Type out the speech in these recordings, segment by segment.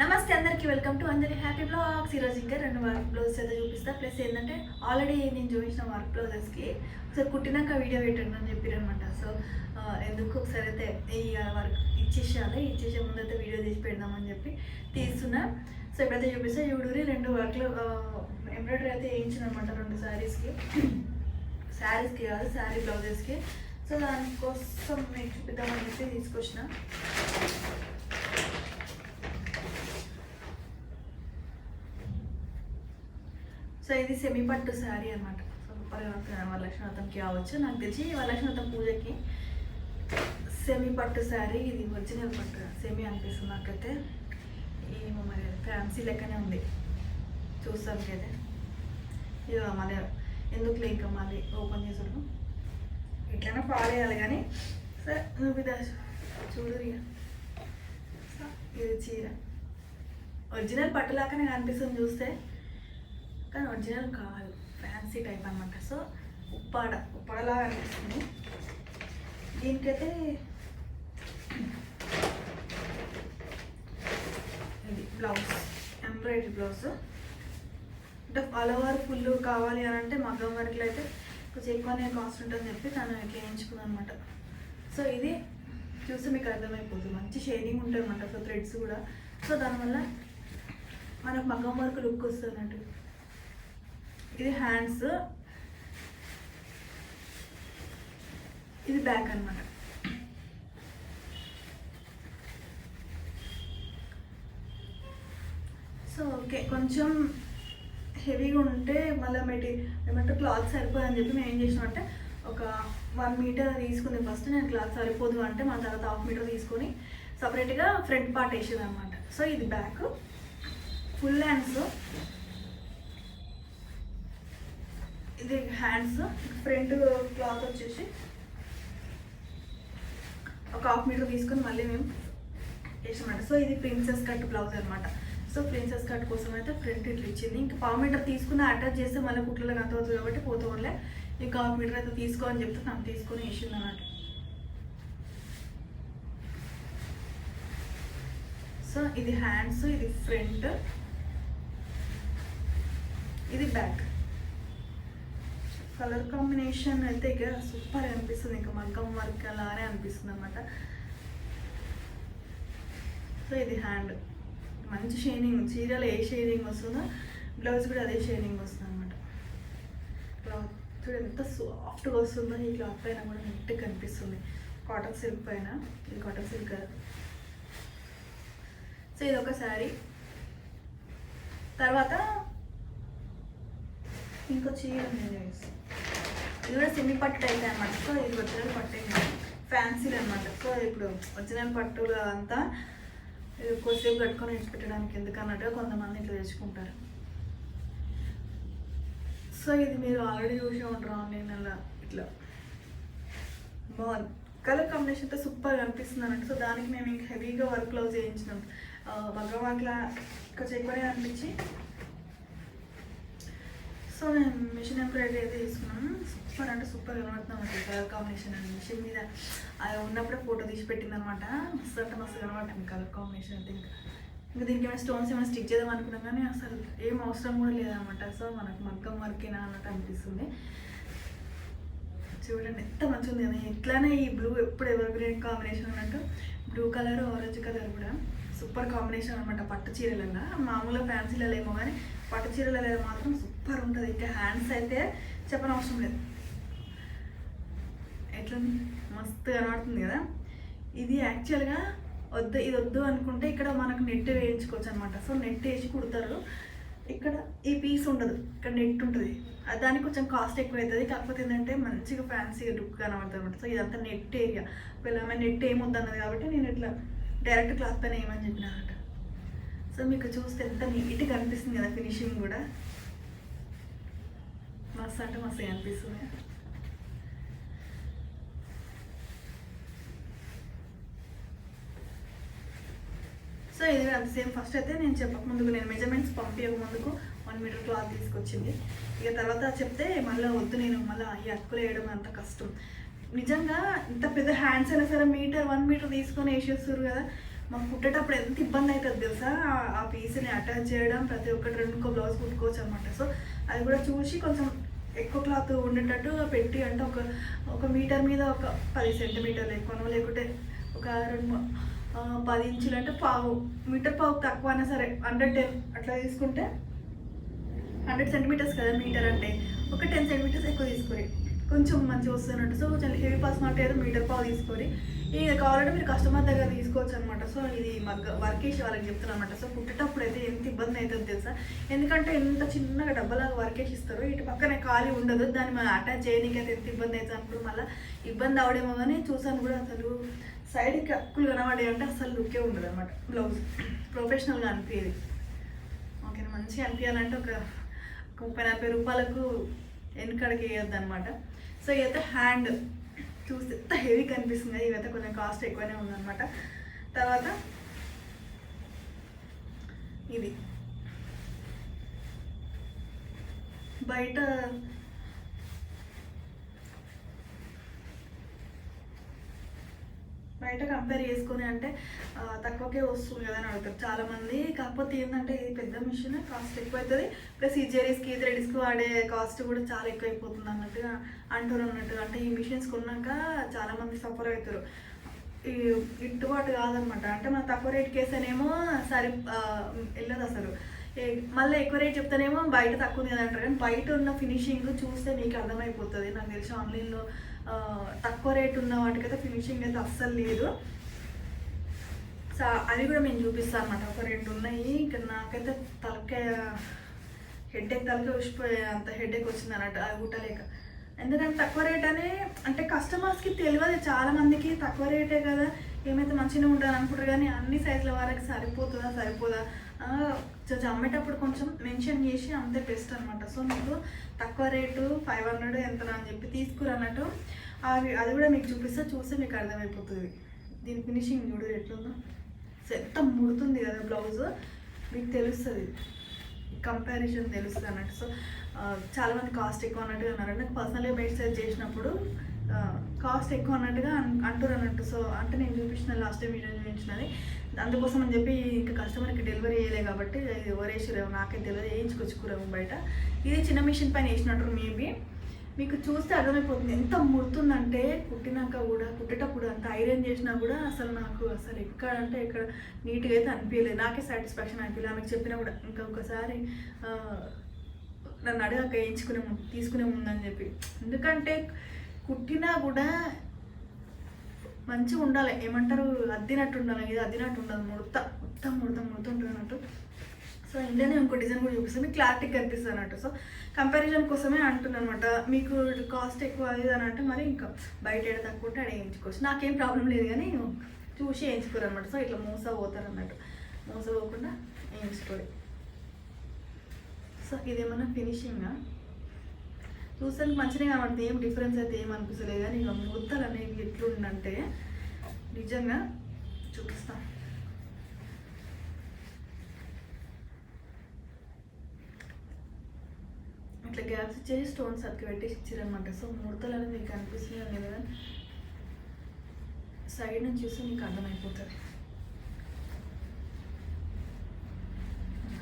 నమస్తే అందరికీ welcome to అందరి హ్యాపీ బ్లాగ్స్ ఈరోజు ఇంకా రెండు వర్క్ బ్లౌజెస్ అయితే చూపిస్తా. ప్లస్ ఏంటంటే ఆల్రెడీ నేను చూపించిన వర్క్ బ్లౌజెస్కి ఒకసారి కుట్టినాక వీడియో పెట్టండి అని చెప్పారనమాట సో ఎందుకు ఒకసారి అయితే ఈ వర్క్ ఇచ్చేసేయాలి? ఇచ్చేసే ముందు అయితే వీడియో తీసి పెడదామని చెప్పి తీస్తున్నా. సో ఎప్పుడైతే చూపిస్తే. చూడూరి రెండు వర్క్లు ఎంబ్రాయిడరీ అయితే వేయించిన అనమాట రెండు శారీస్కి శారీస్కి కాదు శారీ బ్లౌజెస్కి సో దానికోసం మీకు చూపిద్దామని చెప్పి తీసుకొచ్చిన. సో ఇది సెమీ పట్టు శారీ అనమాట సో సూపర్గా వరలక్ష్మీవ్రతంకి కావచ్చు నాకు తెలిసి వరలక్ష్మి పూజకి సెమీ పట్టు శారీ ఇది ఒరిజినల్ పట్టు సెమీ అనిపిస్తుంది నాకైతే. ఏమో మరి ఫ్యాన్సీ లెక్కనే ఉంది. చూస్తాను అయితే ఇది మళ్ళీ ఎందుకు లేక మళ్ళీ ఓపెన్ చేసుడు ఇట్లనే పాడేయాలి కానీ. సరే నువ్వు ఇది చూడు ఇక సో, ఇది చీర. ఒరిజినల్ పట్టులాగానే కనిపిస్తుంది చూస్తే. కానీ ఒరిజినల్ కాదు. ఫ్యాన్సీ టైప్ అనమాట సో ఉప్పాడ ఉప్పాడలాగా అనిపిస్తుంది. దీనికైతే ఇది బ్లౌజ్ ఎంబ్రాయిడరీ బ్లౌజ్. అంటే ఆల్ ఓవర్ ఫుల్ కావాలి అని అంటే మగ్గం వర్క్లో అయితే కొంచెం ఎక్కువనే కాస్ట్ ఉంటుందని చెప్పి తను ఇట్లా వేయించుకుంది అనమాట సో ఇది చూస్తే మీకు అర్థమైపోతుంది. మంచి షేడింగ్ ఉంటుంది అనమాట సో థ్రెడ్స్ కూడా. సో దానివల్ల మనకు మగ్గం వర్క్ లుక్ వస్తుంది అన్నట్టు. ఇది హ్యాండ్స్ ఇది బ్యాక్ అన్నమాట. సో ఓకే కొంచెం హెవీగా ఉంటే మళ్ళీ మెటీ ఏమంటే క్లాత్ సరిపోదని చెప్పి మేము ఏం చేసినామంటే ఒక వన్ మీటర్ తీసుకుంది ఫస్ట్ నేను క్లాత్ సరిపోదు అంటే మా తర్వాత హాఫ్ మీటర్ తీసుకొని సపరేట్గా ఫ్రంట్ పార్ట్ వేసేది అనమాట సో ఇది బ్యాక్ ఫుల్ హ్యాండ్స్ ఇది హ్యాండ్స్ ఫ్రంట్ క్లాత్ వచ్చేసి ఒక హాఫ్ మీటర్ తీసుకొని మళ్ళీ మేము వేసామంట. సో ఇది ప్రిన్సెస్ కట్ బ్లౌజ్ అనమాట సో ప్రిన్సెస్ కట్ కోసం అయితే ఫ్రంట్ ఇట్లా ఇచ్చింది. ఇంకా పావు మీటర్ తీసుకుని అటాచ్ చేస్తే మళ్ళీ కుట్లలో అంత అవుతుంది కాబట్టి పోతూ ఉండలే ఇంకా హాఫ్ మీటర్ అయితే తీసుకో అని చెప్తే నాకు తీసుకొని వేసింది అనమాట సో ఇది హ్యాండ్స్ ఇది ఫ్రంట్ ఇది బ్యాక్ కలర్ కాంబినేషన్ అయితే ఇక సూపర్ అనిపిస్తుంది. ఇంకా మగ్గం వర్క్ అలానే అనిపిస్తుంది అనమాట సో ఇది హ్యాండ్. మంచి షైనింగ్ చీరలో ఏ షైనింగ్ వస్తుందో బ్లౌజ్ కూడా అదే షైనింగ్ వస్తుంది అనమాట క్లాత్ చూడు ఎంత సాఫ్ట్గా వస్తుందో ఈ క్లాత్ పైన కూడా నీట్గా కనిపిస్తుంది. కాటన్ సిల్క్ పైన. ఇది కాటన్ సిల్క్ కదా. సో ఇది ఒక శారీ. తర్వాత ఇంకా చీర ఇది కూడా సెమీ పట్టు అయితే అనమాట సో ఇది ఒరిజినల్ పట్టు ఫ్యాన్సీలు అనమాట సో ఇప్పుడు ఒరిజినల్ పట్టులు అంతా ఇది కొద్దిసేపు కట్టుకొని ఇచ్చి పెట్టడానికి ఎందుకన్నట్టుగా కొంతమంది ఇట్లా తెచ్చుకుంటారు. సో ఇది మీరు ఆల్రెడీ చూసే ఉంటారు ఆన్లైన్లో ఇట్లా. బాగుంది. కలర్ కాంబినేషన్తో సూపర్గా అనిపిస్తుంది అన్నట్టు. సో దానికి మేము ఇంకా హెవీగా వర్క్ క్లోజ్ చేయించినాం భగవాన్ ఇట్లా కొంచెం ఎక్కువనే అనిపించి సో మేము మిషన్ ఎంబ్రాయిడరీ అయితే తీసుకున్నాము సూపర్ అంటే సూపర్ కనబడుతున్నాం కలర్ కాంబినేషన్ అండి మిషన్ మీద అది ఉన్నప్పుడే ఫోటో తీసి పెట్టింది అనమాట మస్తు అంటే మస్తు కనబడుతుంది కలర్ కాంబినేషన్ అయితే ఇంకా. ఇంకా దీనికి ఏమైనా స్టోన్స్ ఏమైనా స్టిక్ చేద్దాం అనుకున్నాం కానీ అసలు ఏం అవసరం కూడా లేదనమాట సో మనకు మగ్గం వర్కేనా అన్నట్టు అనిపిస్తుంది. చూడండి ఎంత మంచిగా ఉంది కదా. ఇట్లానే ఈ బ్లూ ఎప్పుడు ఎవర్ గ్రీన్ కాంబినేషన్ అన్నట్టు బ్లూ కలర్ ఆరెంజ్ కలర్ కూడా సూపర్ కాంబినేషన్ అనమాట పట్టు చీరలలో. మామూలుగా ఫ్యాన్సీలలో ఏమో కానీ పట్టు చీరలలో మాత్రం సూపర్ ఉంటుంది. ఇంకా హ్యాండ్స్ అయితే చెప్పనవసరం లేదు. ఎట్లా మస్తు కనబడుతుంది కదా? ఇది యాక్చువల్గా వద్దు ఇది వద్దు అనుకుంటే ఇక్కడ మనకు నెట్ వేయించుకోవచ్చు అనమాట సో నెట్ వేసి కుడతారు. ఇక్కడ ఈ పీస్ ఉండదు. ఇక్కడ నెట్ ఉంటుంది. దానికి కొంచెం కాస్ట్ ఎక్కువ అవుతుంది కాకపోతే ఏంటంటే మంచిగా ఫ్యాన్సీ లుక్ కనబడుతుంది అనమాట సో ఇదంతా నెట్ ఏరియా. పిల్లమే నెట్ ఏమొద్దు అన్నది కాబట్టి నేను ఇట్లా డైరెక్ట్ క్లాత్ పైన ఏమని చెప్పిన అనమాట సో మీకు చూస్తే ఎంత నీట్గా అనిపిస్తుంది కదా ఫినిషింగ్ కూడా. మస్తు అంటే మస్తు అనిపిస్తుంది. సో ఇది అంత సేమ్ ఫస్ట్ అయితే నేను చెప్పక ముందుకు నేను మెజర్మెంట్స్ పంపించక ముందుకు వన్ మీటర్ క్లాత్ తీసుకొచ్చింది. ఇక తర్వాత చెప్తే మళ్ళీ వద్దు నేను మళ్ళీ ఈ అక్కులు వేయడం అంత కష్టం. నిజంగా ఇంత పెద్ద హ్యాండ్స్ అయినా సరే మీటర్ వన్ మీటర్ తీసుకొని వేసేస్తారు కదా మాకు కుట్టేటప్పుడు ఎంత ఇబ్బంది అవుతుంది తెలుసా? ఆ- ఆ పీస్ని అటాచ్ చేయడం ప్రతి ఒక్కటి రెండు ఇంకో బ్లౌజ్ కుట్టుకోవచ్చు అనమాట సో అది కూడా చూసి కొంచెం ఎక్కువ క్లాత్ ఉండేటట్టు పెట్టి అంటే ఒక ఒక మీటర్ మీద ఒక పది సెంటీమీటర్లు ఎక్కువనో లేకుంటే ఒక రెండు పది ఇంచులు అంటే పావు మీటర్ పావు తక్కువ అయినా సరే హండ్రెడ్ టెన్ అట్లా తీసుకుంటే హండ్రెడ్ సెంటీమీటర్స్ కదా మీటర్ అంటే ఒక టెన్ సెంటీమీటర్స్ ఎక్కువ తీసుకోరి కొంచెం మంచిగా వస్తున్నట్టు సో కొంచెం హెవీ పర్సన్ అంటే ఏదో మీటర్ పావు తీసుకొని ఇది కావాలంటే మీరు కస్టమర్ దగ్గర తీసుకోవచ్చు అనమాట సో ఇది మగ్గ వర్క్ వేసి వాళ్ళకి చెప్తున్నాను అనమాట సో కుట్టేటప్పుడు అయితే ఎంత ఇబ్బంది అవుతుంది తెలుసా? ఎందుకంటే ఎంత చిన్నగా డబ్బలాగా వర్క్ వేసి ఇస్తారు. ఇటు పక్కనే ఖాళీ ఉండదు. దాన్ని మనం అటాచ్ చేయడానికి అయితే ఎంత ఇబ్బంది అవుతుంది అనుకుని మళ్ళీ ఇబ్బంది అవడేమో కానీ చూసాను కూడా అసలు సైడ్కి అక్కులు కనబడే అంటే అసలు లుక్కే ఉండదు అనమాట బ్లౌజ్ ప్రొఫెషనల్గా అనిపించేది. ఓకే మంచిగా అనిపించాలంటే ఒక ముప్పై నలభై రూపాయలకు వెనుకడికి వేయొద్దు అనమాట సో ఇదైతే హ్యాండ్ చూస్తే ఎంత హెవీ కనిపిస్తుంది. ఇవైతే కొంచెం కాస్ట్ ఎక్కువనే ఉందన్నమాట. తర్వాత ఇది. బయట బయట కంపేర్ చేసుకుని అంటే తక్కువకే వస్తుంది కదా అని అడుగుతారు. చాలా మంది కాకపోతే ఏంటంటే ఇది పెద్ద మిషన్ కాస్ట్ ఎక్కువ అవుతుంది ప్లస్ ఈ జెరీస్కి థ్రెడ్స్కి వాడే కాస్ట్ కూడా చాలా ఎక్కువ అయిపోతుంది అన్నట్టుగా అంటారు అన్నట్టు అంటే ఈ మిషన్స్ కొన్నాక చాలా మంది సఫర్ అవుతారు. ఈ గిట్టుబాటు కాదనమాట. అంటే మనం తక్కువ రేట్కి వేస్తేనేమో సరి వెళ్ళదు అసలు. మళ్ళీ ఎక్కువ రేట్ చెప్తేనేమో బయట తక్కువ ఉంది కదా అంటారు. కానీ బయట ఉన్న ఫినిషింగ్ చూస్తే మీకు అర్థమైపోతుంది. నాకు తెలిసి ఆన్లైన్లో తక్కువ రేట్ ఉన్న వాటికైతే ఫినిషింగ్ అయితే అస్సలు లేదు. సో అవి కూడా మేము చూపిస్తాను అనమాట ఒక రెండు ఉన్నాయి. ఇంకా నాకైతే తలకాయ హెడేక్ తలకాయ ఉసిపోయే అంత హెడేక్ వచ్చింది అన్నట్టు అది కుట్టలేక ఎందుకంటే తక్కువ రేట్ అనే అంటే కస్టమర్స్కి తెలియదు. చాలా మందికి తక్కువ రేటే కదా. ఏమైతే మంచిగా ఉంటుంది అనుకుంటారు కానీ అన్ని సైజుల వారికి సరిపోతుందా సరిపోదా? ఆ, అమ్మేటప్పుడు కొంచెం మెన్షన్ చేసి అంతే బెస్ట్ అనమాట సో మీకు తక్కువ రేటు ఫైవ్ హండ్రెడ్ ఎంత అని చెప్పి తీసుకురన్నట్టు అవి అది కూడా మీకు చూపిస్తే చూస్తే మీకు అర్థమైపోతుంది. దీని ఫినిషింగ్ చూడు ఎట్లుందో. సో ఎంత ముడుతుంది కదా బ్లౌజ్ మీకు తెలుస్తుంది. కంపారిజన్ తెలుస్తుంది అన్నట్టు. సో చాలామంది చాలా మంది కాస్ట్ ఎక్కువ అన్నట్టుగా అన్నారు. నాకు పర్సనల్గా మెసేజ్ చేసినప్పుడు కాస్ట్ ఎక్కువ అన్నట్టుగా అన్- అంటారు అన్నట్టు. సో అంటే నేను చూపించిన లాస్ట్ టైం వీడియో చూపించినది. అందుకోసం అని చెప్పి ఇంకా కస్టమర్కి డెలివరీ చేయలే కాబట్టి ఇది ఎవరేసారేమో నాకే తెలియదు వేయించుకొచ్చుకురాము బయట. ఇది చిన్న మిషన్ పైన వేసినట్టు మేబీ. మీకు చూస్తే అర్థమైపోతుంది ఎంత ముడుతుందంటే కుట్టినాక కూడా కుట్టేటప్పుడు అంత ఐరన్ చేసినా కూడా అసలు నాకు అసలు ఎక్కడ అంటే ఎక్కడ నీట్గా అయితే అనిపించలేదు నాకే సాటిస్ఫాక్షన్ అనిపించలేదు ఆమెకు చెప్పినా కూడా ఇంకా ఒకసారి నన్ను అడగక వేయించుకునే ముందు తీసుకునే ముందని చెప్పి. ఎందుకంటే కుట్టినా కూడా మంచిగా ఉండాలి. ఏమంటారు? అద్దినట్టు ఉండాలి. ఇది అద్దినట్టు ఉండదు. ముడత మొత్తం ముడత ముడత ఉంటుంది అన్నట్టు. సో ఇండియానే ఇంకో డిజైన్ కూడా చూపిస్తాను. మీకు క్లారిటీ కనిపిస్తుంది అన్నట్టు. సో కంపారిజన్ కోసమే అంటున్నాను అనమాట మీకు కాస్ట్ ఎక్కువ అది అని అంటే మరి ఇంకా బయట ఏడ తక్కువ ఉంటే ఆడ వేయించుకోవచ్చు. నాకేం ప్రాబ్లం లేదు కానీ చూసి వేయించుకోరు అనమాట సో ఇట్లా మోస పోతారు అన్నట్టు. మోస పోకుండా వేయించుకోరు. సో ఇదేమన్నా ఫినిషింగా చూసానికి మంచిగా కాబట్టి ఏం డిఫరెన్స్ అయితే ఏం అనిపిస్తలేదు. కానీ ఇక ముద్దలు అనేవి ఎట్లుందంటే నిజంగా చూపిస్తాం. ఇట్లా గ్యాప్స్ ఇచ్చేసి స్టోన్స్ అతికి పెట్టేసి ఇచ్చారనమాట సో ముడతలు అనేది మీకు అనిపిస్తుంది కదా? సైడ్ నుంచి చూస్తే మీకు అర్థమైపోతుంది.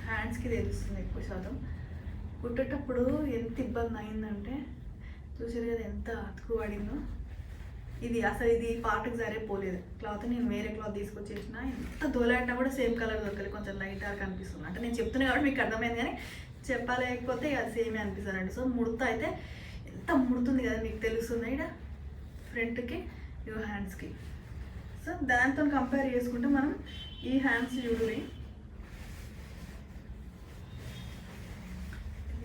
హ్యాండ్స్కి తెలుస్తుంది ఎక్కువ శాతం. కుట్టేటప్పుడు ఎంత ఇబ్బంది అయిందంటే చూసారు కదా ఎంత అతుకు పడిందో. ఇది అసలు ఇది పాటకు సరిపోలేదు క్లాత్ నేను వేరే క్లాత్ తీసుకొచ్చేసిన ఎంత దోలాడినా కూడా సేమ్ కలర్ దొరకలేదు కొంచెం లైట్ డార్క్ అనిపిస్తుంది అంటే నేను చెప్తున్నా కాబట్టి మీకు అర్థమైంది కానీ చెప్పలేకపోతే అది సేమే అనిపిస్తుంది అండి సో ముడత అయితే ఎంత ముడుతుంది కదా మీకు తెలుస్తుంది. ఇక్కడ ఫ్రంట్కి ఇవి హ్యాండ్స్కి సో దాంతో కంపేర్ చేసుకుంటే మనం ఈ హ్యాండ్స్ చూడలేము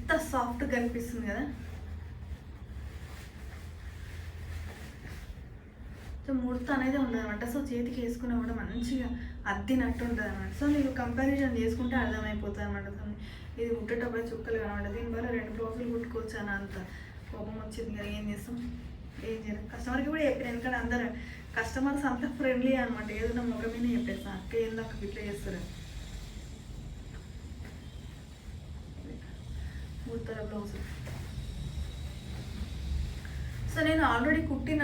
ఎంత సాఫ్ట్గా కనిపిస్తుంది కదా. సో ముడత అనేది ఉండదు అనమాట సో చేతికి వేసుకున్నా కూడా మంచిగా అద్దినట్టు ఉంటుంది అనమాట సో మీరు కంపారిజన్ చేసుకుంటే అర్థమైపోతుంది అనమాట ఇది కుట్టేటప్పుడు చుక్కలు కనమాట దీనివల్ల రెండు బ్లౌజులు కుట్టుకోవచ్చు అని అంత కోపం వచ్చింది కదా. ఏం చేస్తాం? ఏం చేయాలి. కస్టమర్కి కూడా చెప్పాను ఎందుకంటే అందరు కస్టమర్స్ అంతా ఫ్రెండ్లీ అనమాట ఏదైనా మొగ మీద చెప్పేస్తాను అక్క ఏందో అక్క ఇట్లా చేస్తారు ముడతల బ్లౌజ్ సో నేను ఆల్రెడీ కుట్టిన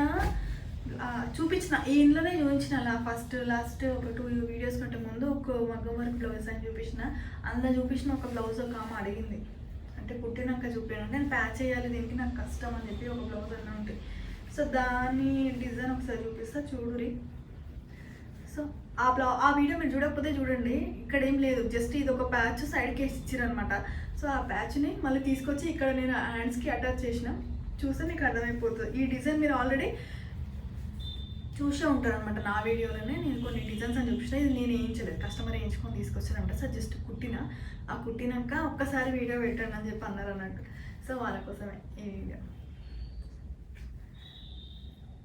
చూపించిన ఈ ఇంట్లోనే చూపించిన అలా ఫస్ట్ లాస్ట్ ఒక టూ వీడియోస్ కంటే ముందు ఒక మగ్గం వర్క్ బ్లౌజ్ అని చూపించిన. అందులో చూపించిన ఒక బ్లౌజ్ ఒక ఆమె అడిగింది. అంటే కుట్టినాక చూపాను నేను ప్యాచ్ చేయాలి దీనికి నాకు కష్టం అని చెప్పి ఒక బ్లౌజ్ అన్న ఉంటుంది సో దాని డిజైన్ ఒకసారి చూపిస్తా చూడురి సో ఆ బ్లా ఆ వీడియో మీరు చూడకపోతే చూడండి. ఇక్కడ ఏం లేదు. జస్ట్ ఇది ఒక ప్యాచ్ సైడ్కి వేసి సో ఆ ప్యాచ్ని మళ్ళీ తీసుకొచ్చి ఇక్కడ నేను హ్యాండ్స్కి అటాచ్ చేసిన. చూస్తే మీకు అర్థమైపోతుంది. ఈ డిజైన్ మీరు ఆల్రెడీ చూసే ఉంటారు అనమాట నా వీడియోలోనే. నేను కొన్ని డిజైన్స్ అని చూపించిన. ఇది నేను వేయించలేదు. కస్టమర్ వేయించుకొని తీసుకొచ్చానంట సో జస్ట్ కుట్టిన. ఆ కుట్టినాక ఒక్కసారి వీడియో పెట్టండి అని చెప్పి అన్నారు అన్నట్టు. సో వాళ్ళ కోసమే ఈ వీడియో.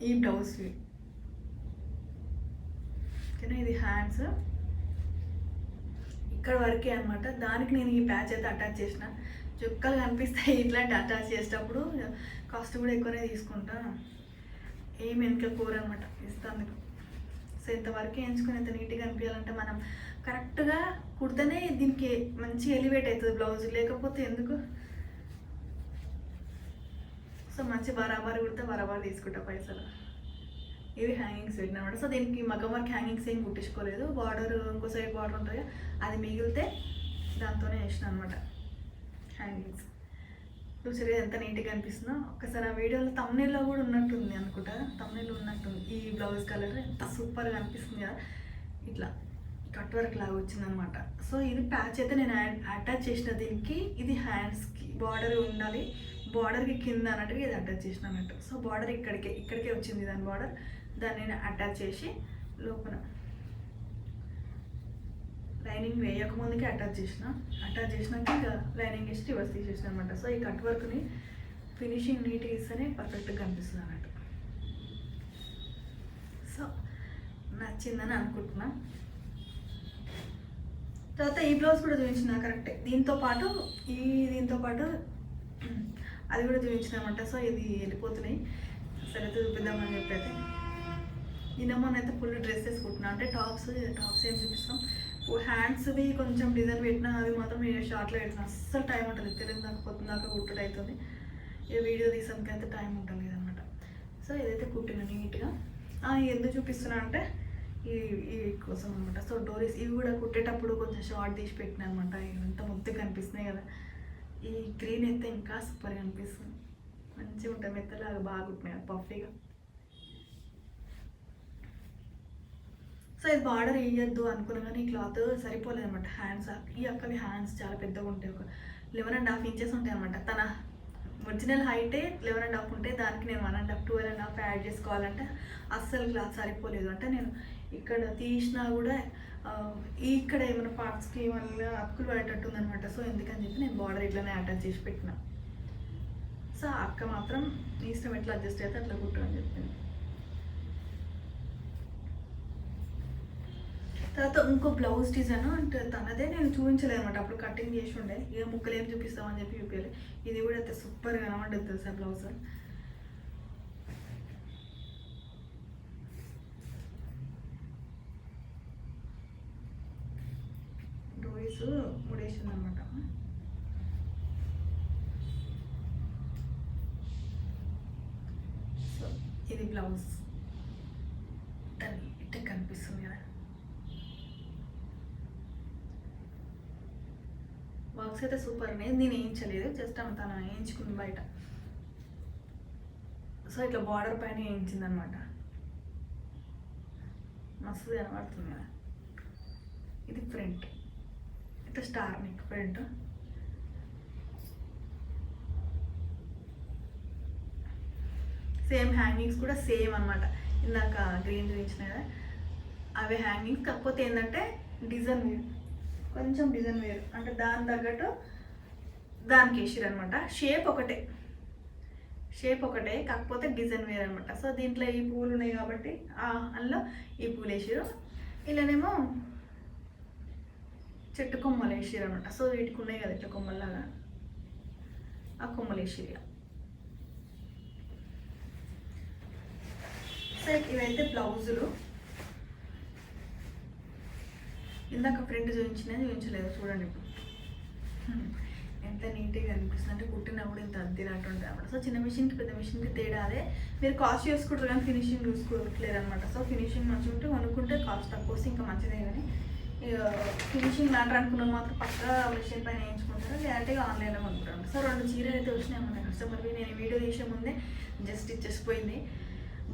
ఈ బ్లౌజ్ ఓకేనా ఇది హ్యాండ్స్. ఇక్కడ వరకే అనమాట దానికి నేను ఈ ప్యాచ్ అయితే అటాచ్ చేసిన. చుక్కలు కనిపిస్తాయి ఇట్లాంటి అటాచ్ చేసేటప్పుడు. కాస్ట్ కూడా ఎక్కువనే తీసుకుంటా. ఏం వెనుక కూర అనమాట ఇస్తాను సో ఇంతవరకు ఎంచుకుని ఎంత నీట్గా అనిపించాలంటే మనం కరెక్ట్గా కుడితేనే దీనికి మంచి ఎలివేట్ అవుతుంది బ్లౌజ్. లేకపోతే ఎందుకు? సో మంచి బరాబర్ కుడితే బరాబర్ తీసుకుంటా పైసలు. ఇవి హ్యాంగింగ్స్ పెట్టిన అనమాట సో దీనికి మగ్గం వర్క్ హ్యాంగింగ్స్ ఏం కుట్టించుకోలేదు బార్డర్ ఇంకో సైడ్ బార్డర్ ఉంటుంది కదా, అది మిగిలితే దాంతోనే వేసిన అనమాట హ్యాంగింగ్స్ చూసారు ఎంత నీట్గా అనిపిస్తుందో. ఒకసారి ఆ వీడియోలో తమ్నేల్లో కూడా ఉన్నట్టుంది అనుకుంటా. తమ్నేల్ ఉన్నట్టుంది. ఈ బ్లౌజ్ కలర్ ఎంత సూపర్గా అనిపిస్తుంది కదా. ఇట్లా కట్ వర్క్ లాగా వచ్చిందనమాట. సో ఇది ప్యాచ్ అయితే నేను అటాచ్ చేసిన దీనికి ఇది హ్యాండ్స్కి బార్డర్ ఉండాలి. బార్డర్కి కింద అన్నట్టుగా ఇది అటాచ్ చేసిన అన్నట్టు. సో బార్డర్ ఇక్కడికే ఇక్కడికే వచ్చింది దాని బార్డర్ దాన్ని అటాచ్ చేసి లోపల లైనింగ్ వేయక ముందుకే అటాచ్ చేసిన. అటాచ్ చేసినాక ఇక లైనింగ్ వేసి రివర్స్ తీసేసిన అనమాట సో ఈ కట్ వర్క్ని ఫినిషింగ్ నీట్గా ఇస్తేనే పర్ఫెక్ట్గా కనిపిస్తుంది అన్నట్టు. సో నచ్చిందని అనుకుంటున్నా. తర్వాత ఈ బ్లౌజ్ కూడా చూపించిన కరెక్టే. దీంతో పాటు ఈ దీంతో పాటు అది కూడా చూపించిన అనమాట సో ఇది వెళ్ళిపోతున్నాయి. సరే చూపిద్దామని చెప్పి అయితే మొన్న అయితే ఫుల్ డ్రెస్ వేసుకుంటున్నా. అంటే టాప్స్ టాప్స్ ఏం చూపిస్తాం. హ్యాండ్స్వి కొంచెం డిజైన్ పెట్టినా అవి మాత్రం నేను షార్ట్లో పెట్టిన అస్సలు టైం ఉంటుంది. తెలియదు నాకు పొద్దున్న దాకా కుట్టుడు అవుతుంది ఈ వీడియో తీసానికి అయితే టైం ఉంటుంది అనమాట సో ఇదైతే కుట్టిన నీట్గా. ఎందుకు చూపిస్తున్నా అంటే ఈ ఈ కోసం అనమాట సో డోరీస్ ఇవి కూడా కుట్టేటప్పుడు కొంచెం షార్ట్ తీసి పెట్టిన అనమాట ఎంత మొత్తం కనిపిస్తున్నాయి కదా. ఈ గ్రీన్ అయితే ఇంకా సూపర్గా అనిపిస్తుంది. మంచిగా ఉంటాయి. మెత్తలాగా బాగా కుట్టినాయి. పఫీగా సో ఇది బార్డర్ వేయద్దు అనుకున్నా కానీ ఈ క్లాత్ సరిపోలేదు అనమాట హ్యాండ్స్ ఈ అక్కవి హ్యాండ్స్ చాలా పెద్దగా ఉంటాయి ఒక లెవెన్ అండ్ హాఫ్ ఇంచెస్ ఉంటాయి అనమాట తన ఒరిజినల్ హైటే లెవెన్ అండ్ హాఫ్ ఉంటే దానికి నేను one and half twelve and half add చేసుకోవాలంటే అస్సలు క్లాత్ సరిపోలేదు. అంటే నేను ఇక్కడ తీసినా కూడా ఇక్కడ ఏమైనా పార్ట్స్కి వల్ల అక్కులు పడేటట్టు ఉందనమాట సో ఎందుకని చెప్పి నేను బార్డర్ ఇట్లానే అటాచ్ చేసి పెట్టిన. సో ఆ అక్క మాత్రం ఇష్టం ఎట్లా అడ్జస్ట్ అయితే అట్లా కుట్టు అని తర్వాత ఇంకో బ్లౌజ్ డిజైన్ అంటే తనదే నేను చూపించలేదు అనమాట అప్పుడు కటింగ్ చేసి ఉండే. ఇక ముక్కలు ఏం చూపిస్తామని చెప్పి చూపించలేదు ఇది కూడా అయితే సూపర్గా కనబడుతుంది తెలుసా బ్లౌజ్ డోరీస్ ముడేసింది అనమాట సో ఇది బ్లౌజ్ దాన్ని ఇట్టే కనిపిస్తుంది కదా బాక్స్ అయితే సూపర్ నేను నేను వేయించలేదు. జస్ట్ ఆమె తను వేయించుకుంది బయట. సో ఇట్లా బార్డర్ పైన వేయించింది అనమాట మస్తు కనబడుతుంది కదా. ఇది ఫ్రంట్ ఇట్లా star neck front same hangings కూడా సేమ్ అనమాట ఇందాక గ్రీన్ చూపించిన కదా. అవే హ్యాంగింగ్స్ కాకపోతే ఏంటంటే డిజైన్ కొంచెం డిజైన్ వేరు. అంటే దాని తగ్గట్టు దానికి వేసిరు అనమాట షేప్ ఒకటే. షేప్ ఒకటే కాకపోతే డిజైన్ వేరు అనమాట సో దీంట్లో ఈ పూలు ఉన్నాయి కాబట్టి అందులో ఈ పూలు వేసిరు. ఇలానేమో చెట్టు కొమ్మలు వేసిరు అనమాట సో వీటికి ఉన్నాయి కదా ఇట్లా కొమ్మల్లాగా. ఆ కొమ్మలు వేసిరు సరే సో ఇవైతే బ్లౌజులు. ఇందాక ఫ్రెండ్ చూపించిన చూపించలేదు చూడండి ఇప్పుడు. ఎంత నీట్గా అనిపిస్తుంది. అంటే కుట్టినప్పుడు కూడా ఇంత అద్దినట్టు ఉంటుంది అనమాట సో చిన్న మిషన్కి పెద్ద మిషన్కి తేడా అదే. మీరు కాస్ట్ చేసుకుంటారు కానీ ఫినిషింగ్ చూసుకోవట్లేదు అనమాట సో ఫినిషింగ్ మంచిగా ఉంటే కొనుక్కుంటే కాస్ట్ తక్కువ ఇంకా మంచిదే కానీ ఫినిషింగ్ మ్యాటర్ అనుకున్నది మాత్రం పక్క మిషన్ పైన వేయించుకుంటారు? లేదంటే ఆన్లైన్లో కొనుక్కుంటారు సో రెండు చీరలు అయితే వచ్చినాయి మన కస్టమర్వి నేను వీడియో తీసే ముందే జస్ట్ ఇచ్చేసిపోయింది.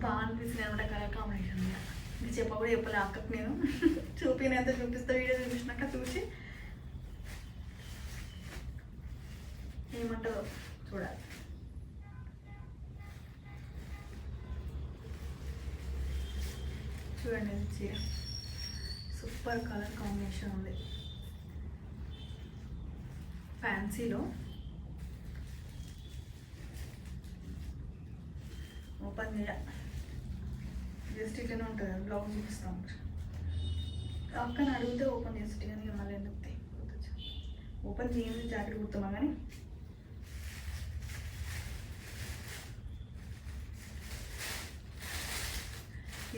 బాగా అనిపిస్తుంది అనమాట కలర్ కాంబినేషన్ ఇది చెప్ప కూడా చెప్పలే అక్కకు నేను. చూపినంత చూపిస్తా వీడియో చూపించినాక చూసి. ఏమంటారో చూడాలి. చూడండి ఇది చీర. సూపర్ కలర్ కాంబినేషన్ ఉంది. ఫ్యాన్సీలో. ఓపెన్ చేయాలి జస్ట్ ఇట్లనే ఉంటుంది. బ్లౌజ్ చూపిస్తాం. అక్కని అడిగితే ఓపెన్ చేస్తే. కానీ మళ్ళీ ఎందుకు ఓపెన్ చేయండి జాకెట్ కుడుతున్నాం కానీ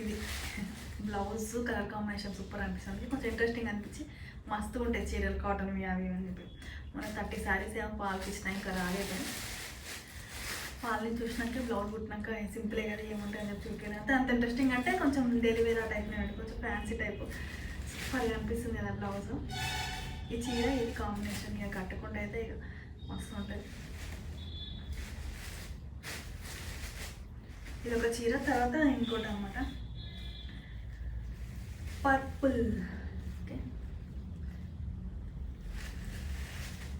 ఇది. బ్లౌజ్ కలర్ కాంబినేషన్ సూపర్ అనిపిస్తుంది. కొంచెం ఇంట్రెస్టింగ్ అనిపించి మస్తు ఉంటాయి చీరలు కాటన్ అవి అవి అని చెప్పి. మన థర్టీ శారీస్ ఏమో పాలు ఇచ్చినా ఇంకా రాలేదు. వాళ్ళని చూసినాక బ్లౌజ్ కుట్టినాక సింపుల్గా కానీ ఏముంటాయి అని చెప్పి చూపించాను అంటే అంత ఇంట్రెస్టింగ్ అంటే కొంచెం డెలివరీ ఆ టైప్ అండి కొంచెం ఫ్యాన్సీ టైప్ ఫైవ్ అనిపిస్తుంది కదా బ్లౌజ్. ఈ చీర ఇది కాంబినేషన్ ఇక కట్టకుండా అయితే ఇక మస్తు ఉంటుంది. ఇది ఒక చీర తర్వాత ఇంకోటి అనమాట పర్పుల్ ఓకే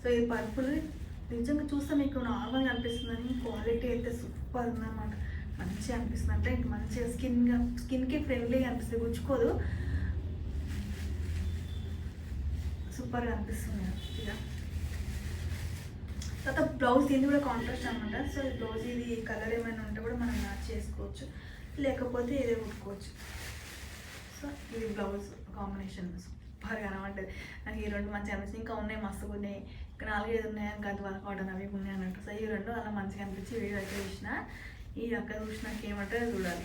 సో ఈ పర్పుల్ నిజంగా చూస్తే మీకు నార్మల్గా అనిపిస్తుందని క్వాలిటీ అయితే సూపర్ ఉందన్నమాట. మంచిగా అనిపిస్తుంది. అంటే ఇంక మంచిగా స్కిన్గా స్కిన్కి ఫ్రెండ్లీగా అనిపిస్తుంది. గుచ్చుకోదు. సూపర్గా అనిపిస్తుంది. ఇక. తర్వాత బ్లౌజ్ దీన్ని కూడా కాంట్రాస్ట్ అనమాట సో ఈ బ్లౌజ్ ఇది కలర్ ఏమైనా ఉంటే కూడా మనం మ్యాచ్ చేసుకోవచ్చు. లేకపోతే ఇదే కుట్టుకోవచ్చు సో ఇది బ్లౌజ్ కాంబినేషన్ సూపర్ కనబడ్డది నాకు ఈ రెండు మంచిగా అనిపిస్తుంది ఇంకా ఉన్నాయి మస్తుగా ఉన్నాయి. ఇంకా నాలుగైదు ఉన్నాయి గది వాళ్ళ కాటన్ అవి ఉన్నాయి అన్నట్టు. సో ఈ రెండు అలా మంచిగా అనిపించి వీడియో అయితే చూసిన. ఈ అక్క చూసినాక ఏమంటారో చూడాలి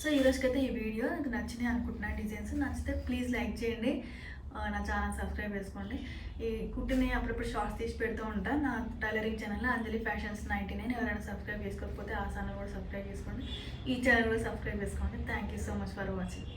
సో ఈ ఈ వీడియో. నాకు నచ్చినాయి అనుకుంటున్నాను డిజైన్స్. నచ్చితే ప్లీజ్ లైక్ చేయండి. నా ఛానల్ సబ్స్క్రైబ్ చేసుకోండి. ఈ కుట్టిని అప్పుడప్పుడు షార్ట్స్ తీసి పెడుతూ ఉంటాను నా టైలరింగ్ ఛానల్లో అంజలి ఫ్యాషన్స్ నైంటీ నైన్ ఎవరైనా సబ్స్క్రైబ్ చేసుకోకపోతే ఆ ఛానల్ కూడా సబ్స్క్రైబ్ చేసుకోండి. ఈ ఛానల్ కూడా సబ్స్క్రైబ్ చేసుకోండి. Thank you so much for watching